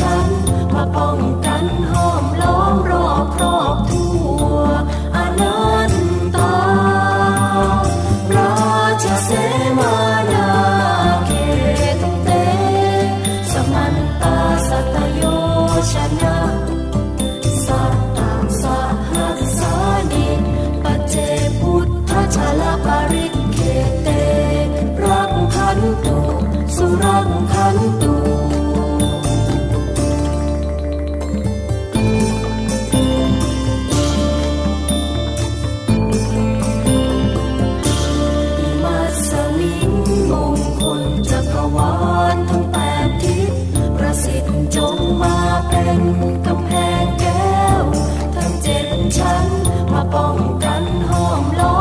ฉันมาป้องกันห้อมล้อมรอบครอบทั่วอนันตาราชเสมานาเขตเตสมันตาสัตโยชนะสัตตามสหัสสานิปเจพุทธชาลปริเขตเตรังคันตุสุรังคันตุ จงมาเป็นกำแพง